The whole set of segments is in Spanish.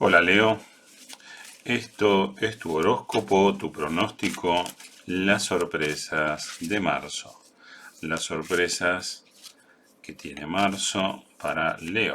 Hola Leo, esto es tu horóscopo, tu pronóstico, las sorpresas de marzo. Las sorpresas que tiene marzo para Leo.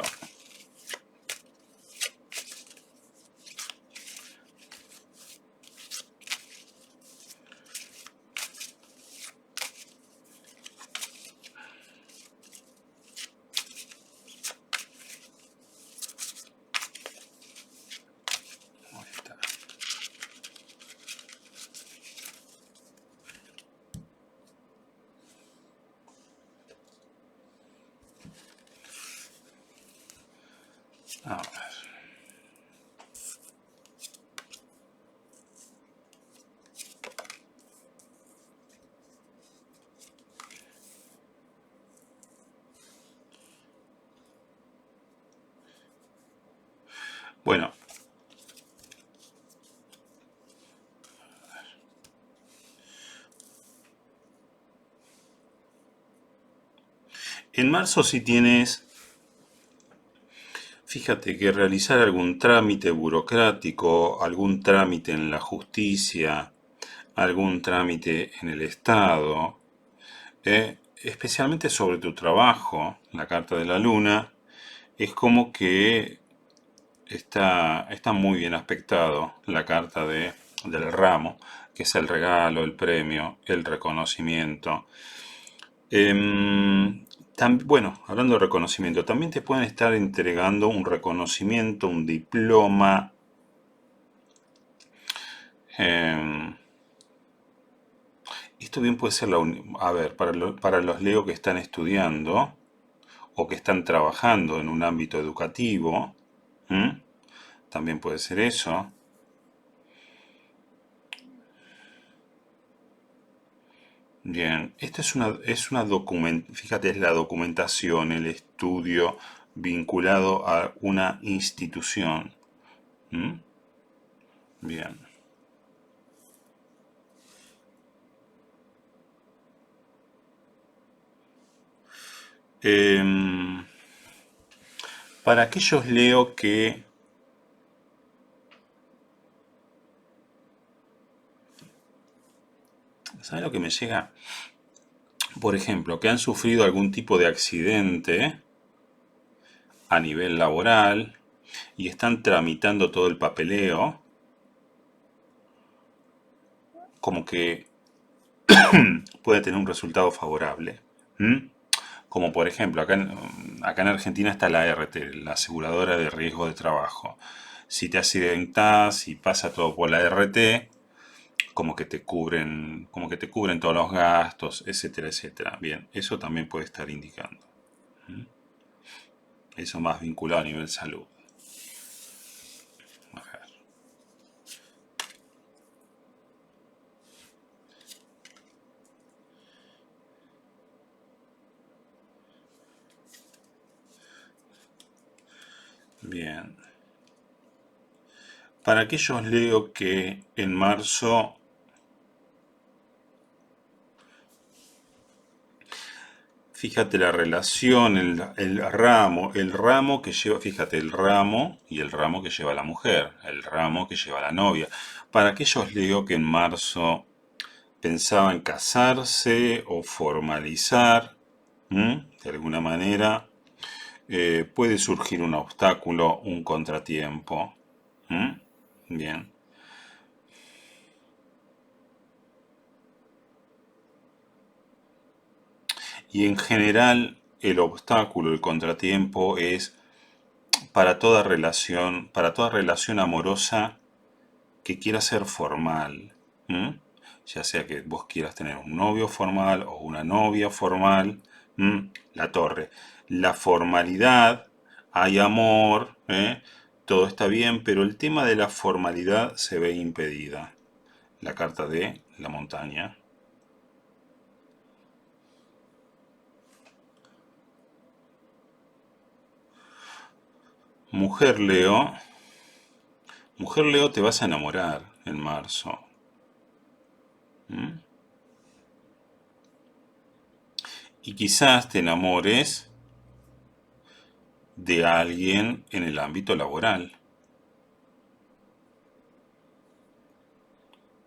Bueno. En marzo si tienes Fíjate que realizar algún trámite burocrático, algún trámite en la justicia, algún trámite en el Estado, eh, especialmente sobre tu trabajo, la carta de la luna, es como que está, está muy bien aspectado la carta de, del ramo, que es el regalo, el premio, el reconocimiento. Bueno, hablando de reconocimiento, también te pueden estar entregando un reconocimiento, un diploma. Em, esto bien puede ser la... A ver, para, para los Leo que están estudiando o que están trabajando en un ámbito educativo, también puede ser eso. Bien, esta es una, es una fíjate, es la documentación, el estudio vinculado a una institución. Bien. Em, para aquellos leo que ¿Sabe lo que me llega? Por ejemplo, que han sufrido algún tipo de accidente a nivel laboral y están tramitando todo el papeleo, como que puede tener un resultado favorable. Como por ejemplo, acá en, acá en Argentina está la ART, la aseguradora de riesgo de trabajo. Si te accidentas y pasa todo por la ART, como que te cubren, como que te cubren todos los gastos, etcétera, etcétera. Bien, eso también puede estar indicando. Eso más vinculado a nivel salud. A ver. Bien. Para aquellos leo que en marzo Fíjate la relación, el, ramo, el ramo que lleva, fíjate, el ramo y el ramo que lleva la mujer, el ramo que lleva la novia. Para aquellos leo que en marzo pensaban casarse o formalizar, de alguna manera, eh, puede surgir un obstáculo, un contratiempo. Bien. Y en general el obstáculo, el contratiempo es para toda relación, para toda relación amorosa que quiera ser formal. Ya sea que vos quieras tener un novio formal o una novia formal. La torre. La formalidad, hay amor, ¿eh? todo está bien, pero el tema de la formalidad se ve impedida. La carta de la montaña. Mujer Leo. Mujer Leo, te vas a enamorar en marzo. ¿Mm? Y quizás te enamores de alguien en el ámbito laboral.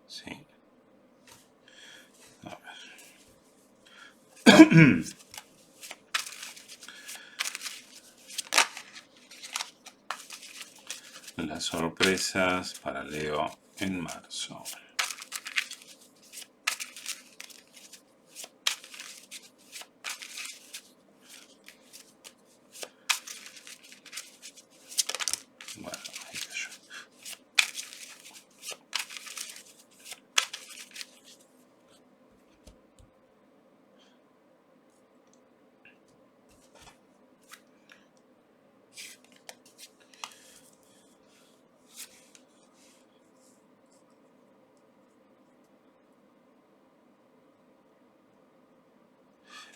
Sí. Las sorpresas para Leo en marzo.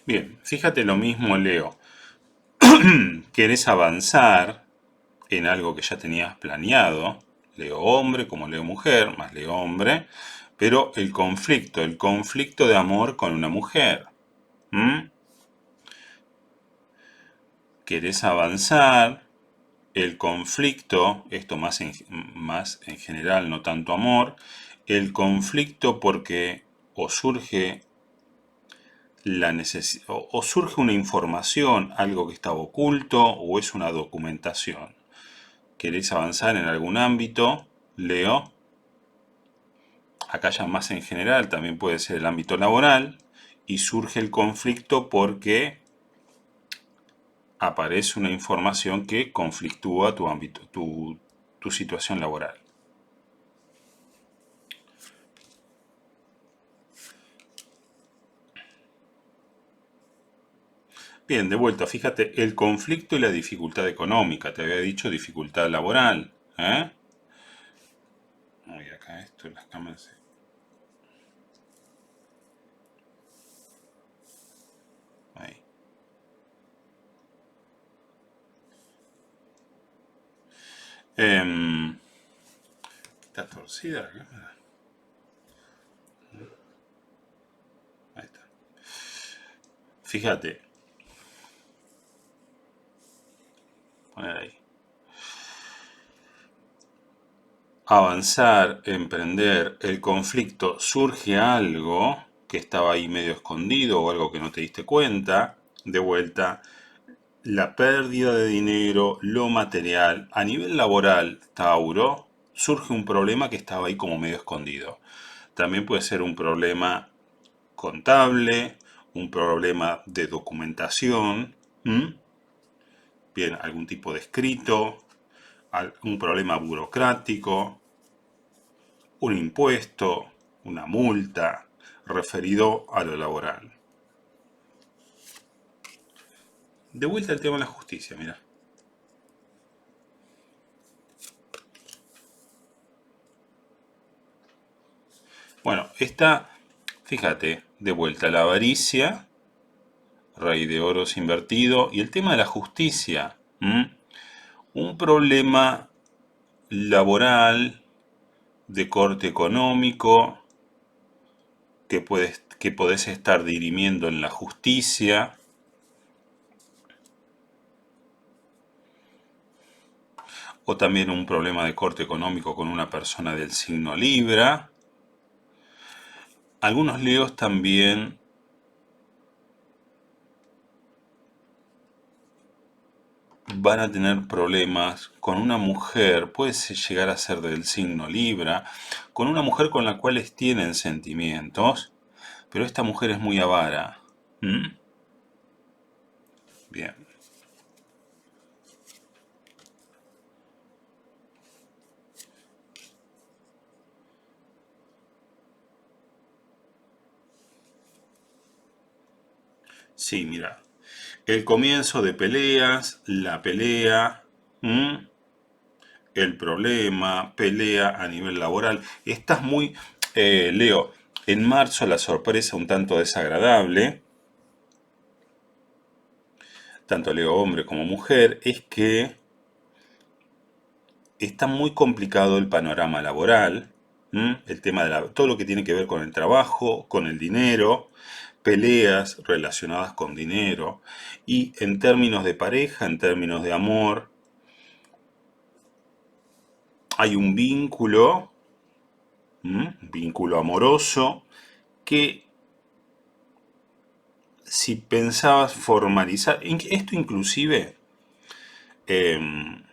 Bien, fíjate lo mismo, Leo. Querés avanzar en algo que ya tenías planeado, Leo hombre como Leo mujer, más Leo hombre, pero el conflicto, el conflicto de amor con una mujer. Querés avanzar, el conflicto, esto más en, más en general, no tanto amor, el conflicto porque o surge la o surge una información, algo que estaba oculto, o es una documentación. ¿Queréis avanzar en algún ámbito? Leo. Acá ya más en general, también puede ser el ámbito laboral, y surge el conflicto porque aparece una información que conflictúa tu ámbito, tu, tu situación laboral. Bien, de vuelta, fíjate, el conflicto y la dificultad económica. Te había dicho dificultad laboral. ¿eh? acá esto, las cámaras. Ahí. Em, está torcida la cámara. Ahí está. Fíjate, Avanzar, emprender el conflicto, surge algo que estaba ahí medio escondido o algo que no te diste cuenta, de vuelta, la pérdida de dinero, lo material, a nivel laboral, Tauro, surge un problema que estaba ahí como medio escondido. También puede ser un problema contable, un problema de documentación, bien, algún tipo de escrito, algún problema burocrático, un impuesto, una multa referido a lo laboral. De vuelta al tema de la justicia, mira. Bueno, esta, fíjate, de vuelta la avaricia rey de oros invertido, y el tema de la justicia. Un problema laboral de corte económico que, puedes, que podés estar dirimiendo en la justicia. O también un problema de corte económico con una persona del signo Libra. Algunos leos también van a tener problemas con una mujer, puede llegar a ser del signo Libra, con una mujer con la cual tienen sentimientos, pero esta mujer es muy avara. Bien. Sí, mira, el comienzo de peleas, la pelea, el problema, pelea a nivel laboral. Estás muy, eh, Leo, en marzo la sorpresa un tanto desagradable, tanto Leo hombre como mujer, es que está muy complicado el panorama laboral, el tema de todo lo que tiene que ver con el trabajo, con el dinero, peleas relacionadas con dinero y en términos de pareja, en términos de amor, hay un vínculo vínculo amoroso, que si pensabas formalizar, esto inclusive, em,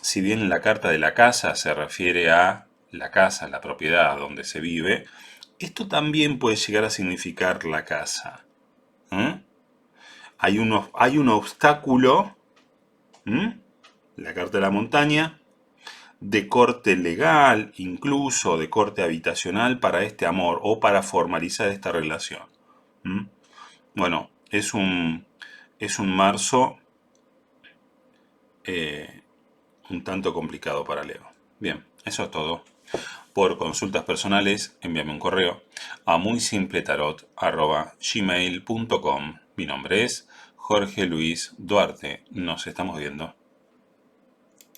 si bien la carta de la casa se refiere a la casa, la propiedad donde se vive, esto también puede llegar a significar la casa. Hay, un obstáculo, la carta de la montaña, de corte legal, incluso de corte habitacional para este amor o para formalizar esta relación. Bueno, es un, es un marzo eh, un tanto complicado para Leo. Bien, eso es todo. Por consultas personales, envíame un correo a muy gmail.com. Mi nombre es Jorge Luis Duarte. Nos estamos viendo.